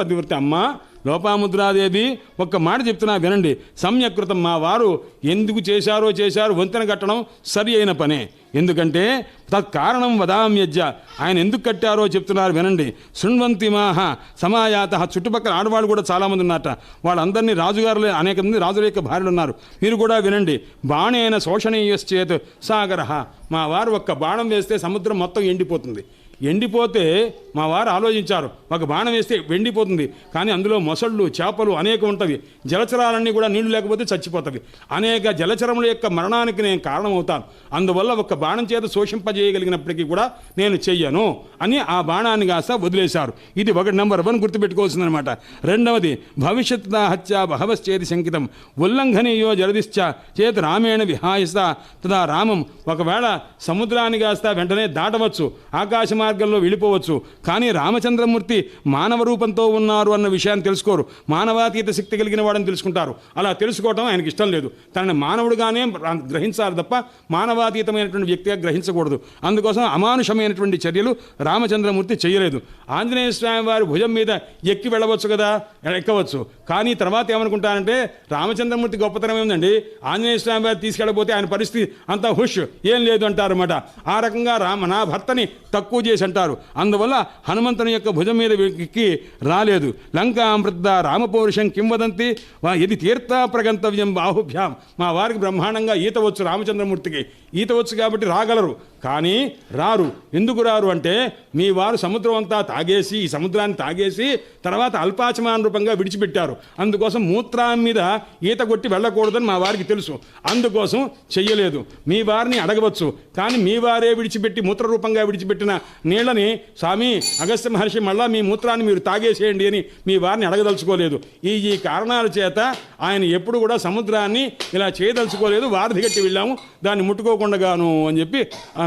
పతివృత్తి అమ్మ లోపాముద్రాదేవి ఒక్క మాట చెప్తున్నా వినండి. సమ్యకృతం మా వారు ఎందుకు చేశారో చేశారు వంతెన కట్టడం సరి అయిన పనే. ఎందుకంటే తత్కారణం వదామ్యజ్య ఆయన ఎందుకు కట్టారో చెప్తున్నారు వినండి. శృణ్వంతి మాహ సమాయాత. చుట్టుపక్కల ఆడవాళ్ళు కూడా చాలామంది ఉన్నారట. వాళ్ళందరినీ రాజుగారులే అనేక మంది రాజుల యొక్క భార్యలు ఉన్నారు. మీరు కూడా వినండి. బాణేన శోషణీయశ్చేత్ సాగర. మా వారు ఒక్క బాణం వేస్తే సముద్రం మొత్తం ఎండిపోతుంది. ఎండిపోతే మా వారు ఆలోచించారు ఒక బాణం వేస్తే ఎండిపోతుంది కానీ అందులో మొసళ్ళు చేపలు అనేక ఉంటుంది. జలచరాలన్నీ కూడా నీళ్ళు లేకపోతే చచ్చిపోతుంది. అనేక జలచరముల యొక్క మరణానికి నేను కారణమవుతాను. అందువల్ల ఒక బాణం చేత శోషింపజేయగలిగినప్పటికీ కూడా నేను చెయ్యను అని ఆ బాణాన్ని కాస్త వదిలేశారు. ఇది ఒకటి నెంబర్ వన్ గుర్తుపెట్టుకోవాల్సిందనమాట. రెండవది భవిష్యత్ హత్య బహవశ్చేతి శంకితం. ఉల్లంఘనీయో జలదిశ్చ చేత రామేణ విహాయిస్త తదా రామం ఒకవేళ సముద్రాన్ని కాస్త వెంటనే దాటవచ్చు. ఆకాశమా మార్గంలో వెళ్ళిపోవచ్చు. కానీ రామచంద్రమూర్తి మానవ రూపంతో ఉన్నారు అన్న విషయాన్ని తెలుసుకోరు. మానవాతీత శక్తి కలిగిన వాడని తెలుసుకుంటారు. అలా తెలుసుకోవడం ఆయనకి ఇష్టం లేదు. తనని మానవుడిగానే గ్రహించాలి తప్ప మానవాతీతమైనటువంటి వ్యక్తిగా గ్రహించకూడదు. అందుకోసం అమానుషమైనటువంటి చర్యలు రామచంద్రమూర్తి చేయలేదు. ఆంజనేయ స్వామి వారి భుజం మీద ఎక్కి వెళ్ళవచ్చు కదా? ఎక్కవచ్చు. కానీ తర్వాత ఏమనుకుంటారంటే రామచంద్రమూర్తి గొప్పతనం ఏముందండి? ఆంజనేయ స్వామి వారు తీసుకెళ్ళబోతే ఆయన పరిస్థితి అంతా హుష్. ఏం లేదు అంటారన్నమాట ఆ రకంగా రామ నా భర్తని తక్కువ చేసి అంటారు. అందువల్ల హనుమంతుని యొక్క భుజం మీద ఎక్కి రాలేదు. లంకామృద్ధ రామపౌరుషం కింవదంతి ఇది తీర్థ ప్రగంతవ్యం బాహుభ్యాం. మా వారికి బ్రహ్మాండంగా ఈత వచ్చు రామచంద్రమూర్తికి. ఈత వచ్చు కాబట్టి రాగలరు. కానీ రారు. ఎందుకు రారు అంటే మీ వారు సముద్రం అంతా తాగేసి ఈ సముద్రాన్ని తాగేసి తర్వాత అల్పాచమాన రూపంగా విడిచిపెట్టారు. అందుకోసం మూత్రం మీద ఈత కొట్టి వెళ్ళకూడదని మా వారికి తెలుసు. అందుకోసం చెయ్యలేదు. మీ వారిని అడగవచ్చు. కానీ మీ వారే విడిచిపెట్టి మూత్ర రూపంగా విడిచిపెట్టిన నీళ్ళని స్వామి అగస్త్య మహర్షి మళ్ళా మీ మూత్రాన్ని మీరు తాగేసేయండి అని మీ వారిని అడగదలుచుకోలేదు. ఈ ఈ కారణాల చేత ఆయన ఎప్పుడు కూడా సముద్రాన్ని ఇలా చేయదలుచుకోలేదు. వారధిగట్టి వెళ్ళాము. దాన్ని ముట్టుకోకుండాగాను అని చెప్పి ఆ